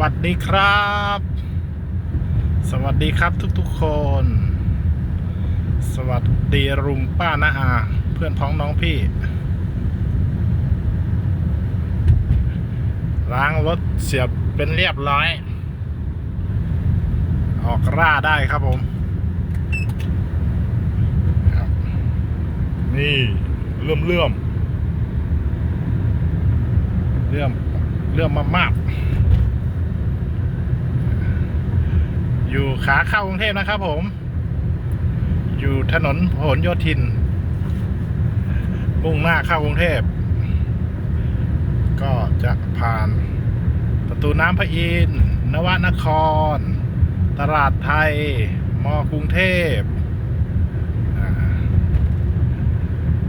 วัสดีครับ สวัสดีครับทุกๆคน สวัสดีรุงป้านาอา เพื่อนพ้องน้องพี่ ล้างรถเสียบเป็นเรียบร้อย ออกร่าได้ครับผม นี่เลื่อมเลื่อมเลื่อมเลื่อมมากๆ อยู่ขาเข้ากรุงเทพนะครับผม อยู่ถนนพหลโยธินมุ่งหน้าเข้ากรุงเทพ ก็จะผ่านประตูน้ำพระอินทร์นวนคร ตลาดไทย มอกรุงเทพ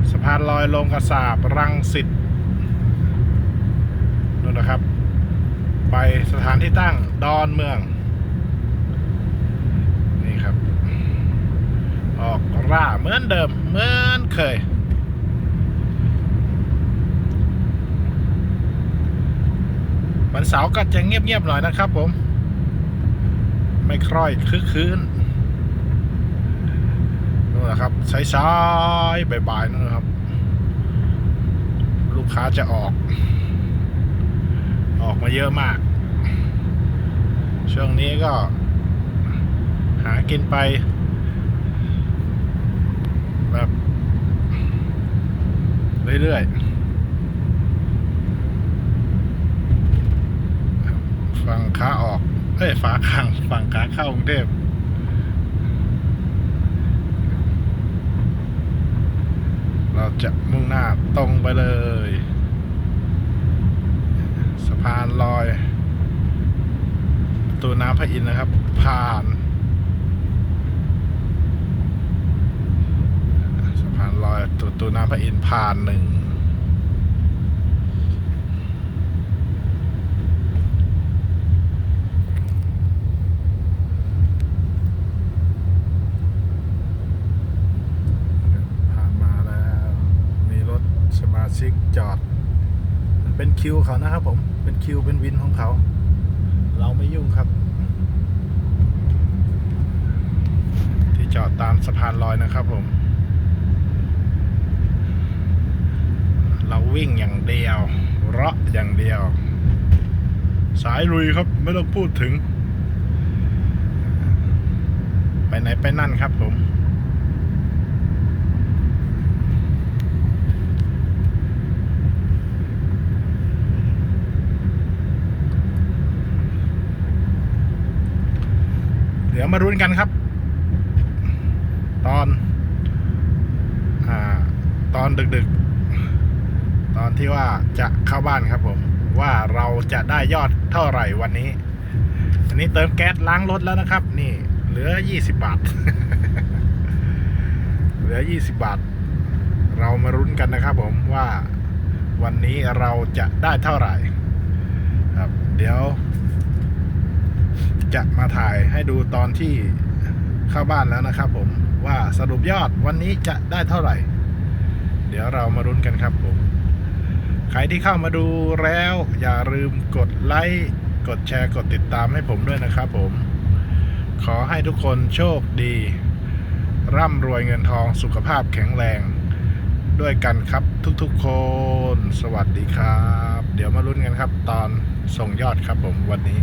สะพานลอยลงกระสาบรังสิตนู่นนะครับ ไปสถานที่ตั้งดอนเมือง นี่ครับ ออก ร่าเหมือนเดิม เหมือนเคย วันเสาร์ก็จะเงียบๆหน่อยนะครับผม ไม่คร่อยคึกคืนนู่นแหละครับสายๆบ่ายๆนู่นนะครับ ลูกค้าจะออก ออกมาเยอะมาก ช่วงนี้ก็ หากินไป แบบ เรื่อยๆฝั่งขาออก เอ้ยฝาข้างฝั่งขาเข้ากรุงเทพเราจะมุ่งหน้าตรงไปเลย สะพานลอยประตูน้ำพระอินทร์นะครับ ผ่าน สะพานลอยประตูน้ำพระอินทร์ผ่านหนึ่งผ่านมาแล้วมีรถสมาชิกจอดเป็นคิวเขานะครับผม เป็นคิวเป็นวินของเขา เราไม่ยุ่งครับ ที่จอดตามสะพานลอยนะครับผม เรา วิ่งอย่างเดียวเราะอย่างเดียว สายลุยครับไม่ต้องพูดถึง ไปไหนไปนั่นครับผมเดี๋ยวมารุ้นกันครับ ตอน อ่า ตอนดึก ๆ ตอนที่ว่าจะเข้าบ้านครับผม ว่าเราจะได้ยอดเท่าไหร่วันนี้ อันนี้เติมแก๊สล้างรถแล้วนะครับ นี่ เหลือยี่สิบบาท เหลือยี่สิบบาท เรามารุ้นกันนะครับผมว่าวันนี้เราจะได้เท่าไหร่ ครับ เดี๋ยว จะมาถ่ายให้ดูตอนที่เข้าบ้านแล้วนะครับ ผมว่าสรุปยอดวันนี้จะได้เท่าไหร่ เดี๋ยวเรามารุ้นกันครับผม ใครที่เข้ามาดูแล้ว อย่าลืมกดไลค์กดแชร์กดติดตามให้ผมด้วยนะครับผม ขอให้ทุกคนโชคดี ร่ำรวยเงินทองสุขภาพแข็งแรง ด้วยกันครับทุกๆคน สวัสดีครับ เดี๋ยวมาลุ้นกันครับ ตอนส่งยอดครับผมวันนี้